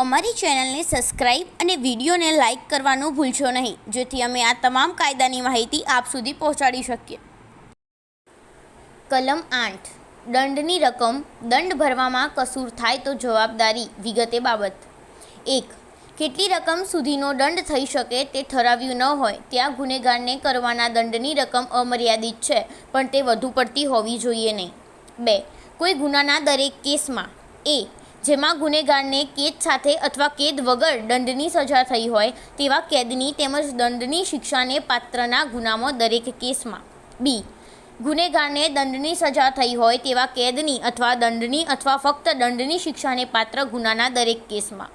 અમારી ચેનલને સબસ્ક્રાઇબ અને વિડીયોને લાઇક કરવાનું ભૂલશો નહીં, જેથી અમે આ તમામ કાયદાની માહિતી આપ સુધી પહોંચાડી શકીએ. કલમ આઠ. દંડની રકમ દંડ ભરવામાં કસૂર થાય તો જવાબદારી વિગતે બાબત. એક. કેટલી રકમ સુધીનો દંડ થઈ શકે તે ઠરાવ્યું ન હોય, ત્યાં ગુનેગારને કરવાના દંડની રકમ અમર્યાદિત છે, પણ તે વધુ પડતી હોવી જોઈએ નહીં. બે. કોઈ ગુનાના દરેક કેસમાં, એ જેમાં ગુનેગારને કેદ સાથે અથવા કેદ વગર દંડની સજા થઈ હોય તેવા કેદની તેમજ દંડની શિક્ષાને પાત્રના ગુનામાં દરેક કેસમાં. બી. ગુનેગારને દંડની સજા થઈ હોય તેવા કેદની અથવા દંડની અથવા ફક્ત દંડની શિક્ષાને પાત્ર ગુનાના દરેક કેસમાં.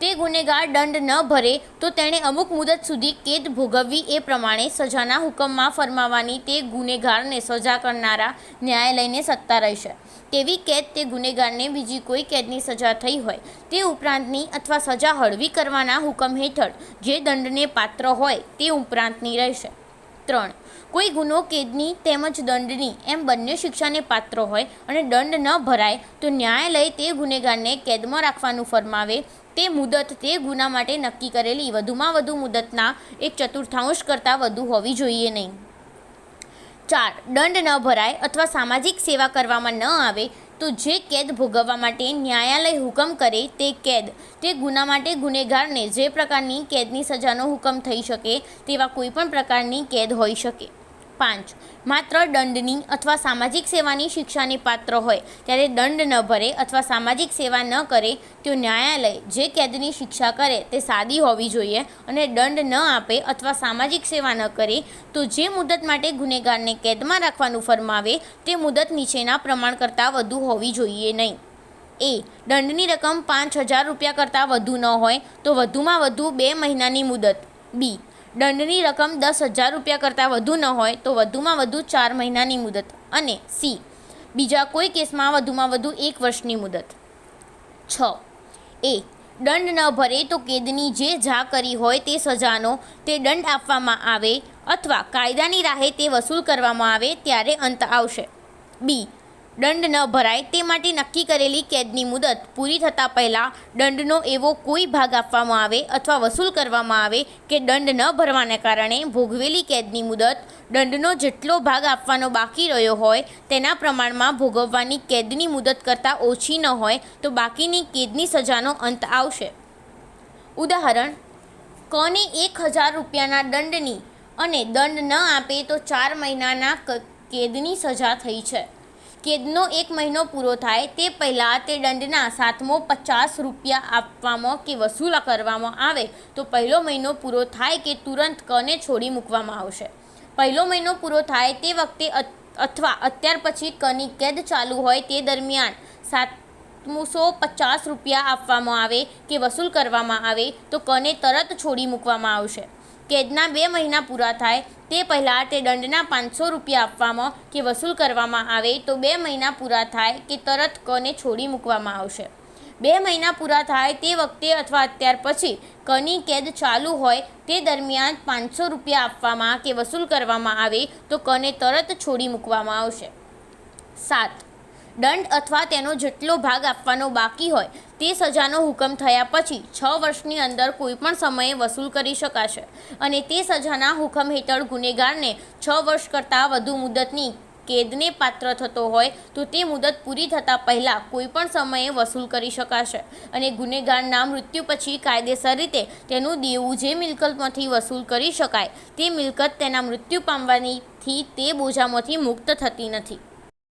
તે ગુનેગાર દંડ ન ભરે તો તેણે અમુક મુદત સુધી કેદ ભોગવવી એ પ્રમાણે સજાના હુકમમાં ફરમાવવાની તે ગુનેગારને સજા કરનારા ન્યાયાલયને સત્તા રહેશે. તેવી કેદ તે ગુનેગારને બીજી કોઈ કેદની સજા થઈ હોય. તે ઉપરાંતની અથવા સજા હળવી કરવાના હુકમ હેઠળ જે દંડને પાત્ર હોય તે ઉપરાંતની રહેશે. ત્રણ. કોઈ ગુનો, કેદની તેમજ દંડની એમ બંને શિક્ષાને પાત્ર હોય અને દંડ ન ભરાય તો ન્યાયાલય તે ગુનેગારને કેદમાં રાખવાનું ફરમાવે. તે મુદત તે ગુના માટે નક્કી કરેલી વધુમાં વધુ મુદતના એક ચતુર્થાંશ કરતાં વધુ હોવી જોઈએ નહીં. ચાર, દંડ ન ભરાય અથવા સામાજિક સેવા કરવામાં ન આવે, તો જે કેદ ભોગવવા માટે ન્યાયાલય હુકમ કરે તે કેદ. તે ગુના માટે ગુનેગારને જે પ્રકારની કેદની સજાનો હુકમ થઈ શકે તેવા કોઈપણ પ્રકારની કેદ હોઈ શકે. પાંચ. માત્ર દંડની અથવા સામાજિક સેવાની શિક્ષાની પાત્ર હોય. ત્યારે દંડ ન ભરે અથવા સામાજિક સેવા ન કરે તો ન્યાયાલય જે કેદની શિક્ષા કરે તે સાદી હોવી જોઈએ અને દંડ ન આપે અથવા સામાજિક સેવા ન કરે તો જે મુદત માટે ગુનેગારને કેદમાં રાખવાનું ફરમાવે તે મુદત નીચેના પ્રમાણ કરતાં વધુ હોવી જોઈએ નહીં. એ. દંડની રકમ પાંચ હજાર રૂપિયા કરતાં વધુ ન હોય તો વધુમાં વધુ બે મહિનાની મુદત. બી. દંડની રકમ દસ હજાર રૂપિયા કરતાં વધુ ન હોય તો વધુમાં વધુ ચાર મહિનાની મુદત. અને સી, બીજા કોઈ કેસમાં વધુમાં વધુ એક વર્ષની મુદત. છ, એ, દંડ ન ભરે તો કેદની જે જા કરી હોય તે સજાનો તે દંડ આપવામાં આવે અથવા કાયદાની રાહે તે વસૂલ કરવામાં આવે ત્યારે અંત આવશે. બી દંડ ન ભરાય તે માટે નક્કી કરેલી કેદની મુદત પૂરી થતાં પહેલાં દંડનો એવો કોઈ ભાગ આપવામાં આવે અથવા વસૂલ કરવામાં આવે કે દંડ ન ભરવાને કારણે ભોગવેલી કેદની મુદત દંડનો જેટલો ભાગ આપવાનો બાકી રહ્યો હોય તેના પ્રમાણમાં ભોગવવાની કેદની મુદત કરતાં ઓછી ન હોય તો બાકીની કેદની સજાનો અંત આવશે. ઉદાહરણ, કોને એક હજાર રૂપિયાના દંડની અને દંડ ન આપે તો ચાર મહિનાના કેદની સજા થઈ છે. કેદનો એક મહિનો પૂરો થાય તે પહેલાં તે દંડના સાતમો પચાસ રૂપિયા આપવામાં કે વસૂલ કરવામાં આવે તો પહેલો મહિનો પૂરો થાય કે તુરંત કને છોડી મૂકવામાં આવશે? પહેલો મહિનો પૂરો થાય તે વખતે અથવા અત્યાર પછી કની કેદ ચાલુ હોય તે દરમિયાન સાતમુસો પચાસ રૂપિયા આપવામાં આવે કે વસૂલ કરવામાં આવે તો કને તરત છોડી મૂકવામાં આવશે? કેદના બે મહિના પૂરા થાય તે પહેલાં તે દંડના પાંચસો રૂપિયા આપવામાં કે વસૂલ કરવામાં આવે તો બે મહિના પૂરા થાય કે તરત કને છોડી મૂકવામાં આવશે. બે મહિના પૂરા થાય તે વખતે અથવા અત્યાર પછી કની કેદ ચાલુ હોય તે દરમિયાન પાંચસો રૂપિયા આપવામાં કે વસૂલ કરવામાં આવે તો કને તરત છોડી મૂકવામાં આવશે. સાત. દંડ અથવા તેનો જેટલો ભાગ આપવાનો બાકી હોય, તે સજાનો હુકમ થયા પછી છ વર્ષની અંદર કોઈપણ સમયે વસૂલ કરી શકાશે. અને તે સજાના હુકમ હેઠળ ગુનેગારને છ વર્ષ કરતાં વધુ મુદતની કેદને પાત્ર થતો હોય, તો તે મુદત પૂરી થતાં પહેલાં કોઈપણ સમયે વસૂલ કરી શકાશે. અને ગુનેગારના મૃત્યુ પછી કાયદેસર રીતે તેનું દેવું જે મિલકતમાંથી વસૂલ કરી શકાય, તે મિલકત તેના મૃત્યુ પામવાનીથી તે બોજામાંથી મુક્ત થતી નથી.